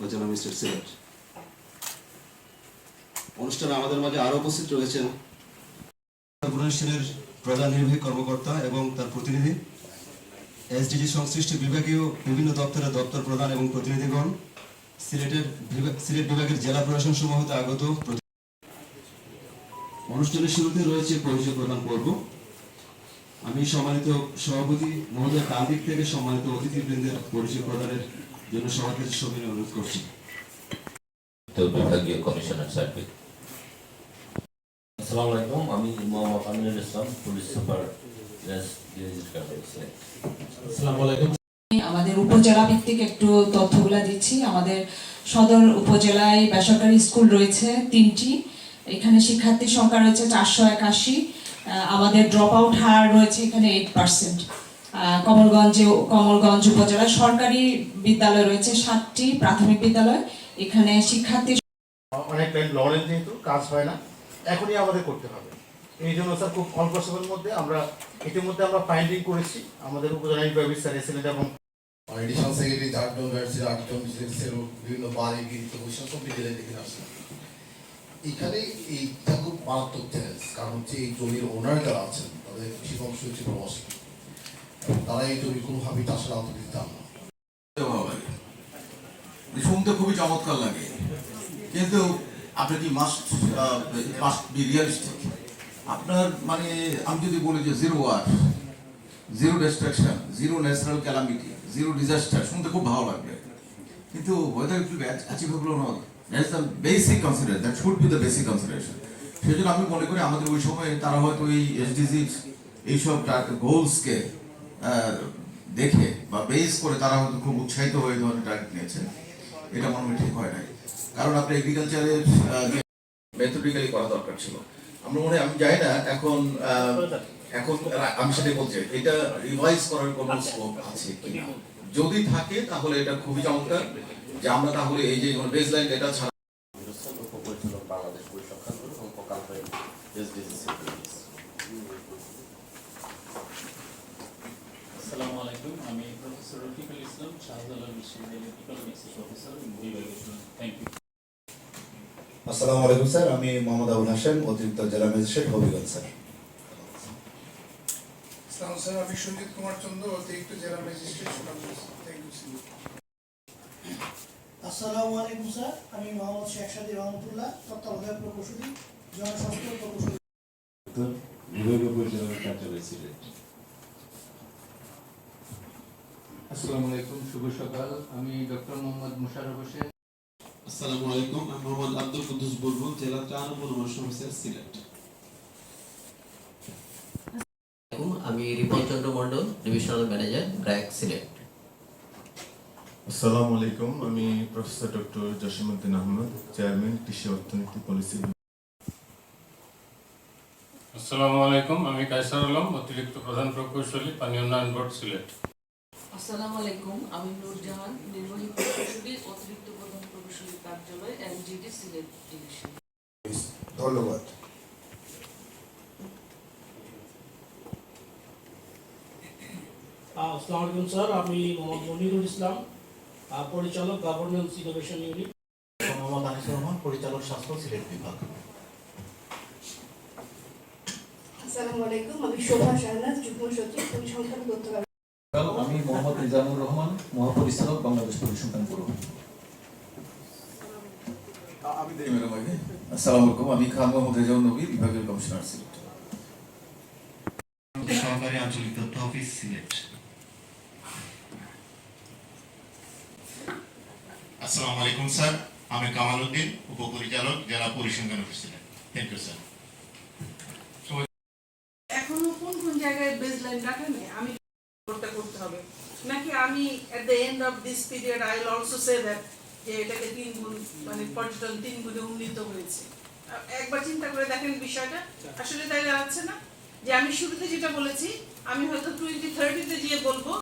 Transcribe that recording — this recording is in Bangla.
ও জেলা ম্যাজিস্ট্রেট সিলেট। অনুষ্ঠানে আমাদের মাঝে আরও উপস্থিত রয়েছেন প্রতিষ্ঠানের প্রধান নির্বাহী কর্মকর্তা এবং তার প্রতিনিধি, এসডিজি সংশ্লিষ্ট বিভাগীয় বিভিন্ন দপ্তরের দপ্তর প্রধান এবং প্রতিনিধিগণ, সিলেটের সিলেট বিভাগের জেলা প্রশাসন আগত অনুষ্ঠানের শুরুতে রয়েছে পরিচয় প্রদান পর্ব। আমি সম্মানিত সভাপতি মহোদয় দিক থেকে সম্মানিত অতিথিবৃন্দের পরিচয় প্রদানের জন্য সবার কাছে সবিনয় অনুরোধ করছি। বিভাগীয় কমিশনার সার্কিট। আসসালামু আলাইকুম আমি মোহাম্মদ আমিনুল ইসলাম পুলিশ সুপার আসসালামু আলাইকুম। আমাদের উপজেলা ভিত্তিক একটু তথ্যগুলা দিচ্ছি। আমাদের সদর উপজেলায় বেসরকারি স্কুল রয়েছে তিনটি। এখানে শিক্ষার্থীর সংখ্যা রয়েছে চারশো একাশি। আমাদের ড্রপ আউট হার রয়েছে এখানে এইট পার্সেন্ট কমলগঞ্জে কমলগঞ্জ উপজেলায় সরকারি বিদ্যালয় রয়েছে সাতটি প্রাথমিক বিদ্যালয়। এখানে শিক্ষার্থী অনেক টাইম লড়েন যেহেতু কাজ হয় না। এখনই আমাদের করতে হবে। এই জন্য স্যার খুব অল্প সময়ের মধ্যে আমরা ইতিমধ্যে আমরা ফাইন্ডিং করেছি। আমাদের উপজেলা নির্বাহী স্যার এসেছিলেন এবং এডিশনাল সেক্রেটারি চারজন রয়েছে আটজন বিভিন্ন ওইসব সব জেলায় দেখে আসছে। এখানে এইটা খুব মারাত্মক চ্যালেঞ্জ কারণ হচ্ছে এই জমির ওনার যারা আছেন তাদের বেশির অংশ হচ্ছে প্রবাসী তারা এই আওতা শুনতে খুবই চমৎকার লাগে। কিন্তু আপনি কি বি রিয়ালিস্টিক আপনার মানে আমি যদি বলি যে zero war zero destruction zero natural calamity zero disaster শুনতে খুব ভালো লাগবে। কিন্তু whether achievable not that's the basic consider that should be the basic consideration সেই জন্য আমি মনে করি আমাদের ওই সময় তারা হয়তো এই এসডিজি এইসব গোলসকে দেখে বা বেস করে তারা হয়তো খুব উৎসাহিত হয়ে ধরনের টার্গেট নিয়েছে এটা মনে হয় ঠিক হয় নাই। কারণ আপনার এগ্রিকালচারের মেথডিক্যালি করা দরকার ছিল। আমরা মনে আমি জানি না, এখন এখন আমি সেটাই বলছি এটা রিভাইজ করার কোনো স্কোপ আছে যদি থাকে, তাহলে এটা খুবই চমৎকার যে আমরা তাহলে এই যে বেসলাইন ডেটা ছাড়া বাংলাদেশ পরিসংখ্যান পয়েন্ট এসডিজি সিকিউরিটিজ আসসালামু আলাইকুম আমি প্রফেসর রফিকুল ইসলাম শাহজালাল বিশ্ববিদ্যালয়ের ইকোনমিক্স প্রফেসর থ্যাংক ইউ আসসালামু আলাইকুম স্যার। আমি মোহাম্মদ আবুল হাসান অতিরিক্ত জেলা magistrate Habiganj sir. Islam sir আমি সঞ্জিত কুমার চন্দ্র অতিরিক্ত জেলা ম্যাজিস্ট্রেট সুনামগঞ্জ থ্যাংক ইউ আসসালামু আলাইকুম স্যার। আমি মোহাম্মদ শেখ সাদি রহমতুল্লাহ তত্ত্বাবধায়ক প্রকৌশলী জনস্বাস্থ্য প্রকৌশলী। বিভাগীয় পরিচালকের কার্যালয় সিলেট। আসসালামু আলাইকুম শুভ সকাল। আমি ডক্টর মোহাম্মদ মুশারফ হোসেন। আসসালামু আলাইকুম আমি মোহাম্মদ আব্দুল কুদ্দুস বুলবুল জেলা ত্রাণ ও পুনর্বাসন অফিসার সিলেট আমি রিপন চন্দ্র মন্ডল ডিভিশনাল ম্যানেজার ব্র্যাক সিলেট আসসালামু আলাইকুম আমি professor doctor Jasimuddin Ahmed chairman কৃষি অর্থনীতি পলিসি। আসসালামু আলাইকুম আমি কায়সার আলম অতিরিক্ত প্রধান প্রকৌশলী পানি উন্নয়ন বোর্ড সিলেট আসসালামু আলাইকুম আমি নূরজাহান নির্বাহী প্রকৌশলী অতিরিক্ত প্রধান প্রকৌশলী কার্যালয় এমজিডি সিলেট ডিভিশন। ধন্যবাদ। আসসালামু আলাইকুম স্যার আমি মোহাম্মদ মনিরুল ইসলাম আহ, পরিচালক governance innovation unit. Mohammad Anisur Rahman পরিচালক স্বাস্থ্য সিলেট বিভাগ। আসসালামু আলাইকুম আমি শোভা শাহনাজ যুগ্ম সচিব পরিসংখ্যান তথ্য আমি মোহাম্মদ নিজামুর রহমান মহাপরিচালক বাংলাদেশ পরিসংখ্যান ব্যুরো আমি আসসালামু আলাইকুম খান মোহাম্মদ রেজাউল নবী বিভাগীয় কমিশনার সিলেট। সহকারী আঞ্চলিক তথ্য অফিস সিলেট। আসসালামু আলাইকুম স্যার। আমি কামাল উদ্দিন উপপরিচালক জেলা পরিসংখ্যান অফিস থ্যাংক ইউ স্যার এখনও কোন কোন জায়গায় বেস লাইন রাখেন আমি করতে হবে। নাকি আমি the end of this period I will also say that যে এটাকে তিন গুণ মানে পর্যটন তিন গুণে উন্নীত হয়েছে। একবার চিন্তা করে দেখেন বিষয়টা। আসলে তাই দাঁড়াচ্ছে না? যে আমি শুরুতে যেটা বলেছি, আমি হয়তো টোয়েন্টি থার্টিতে গিয়ে বলব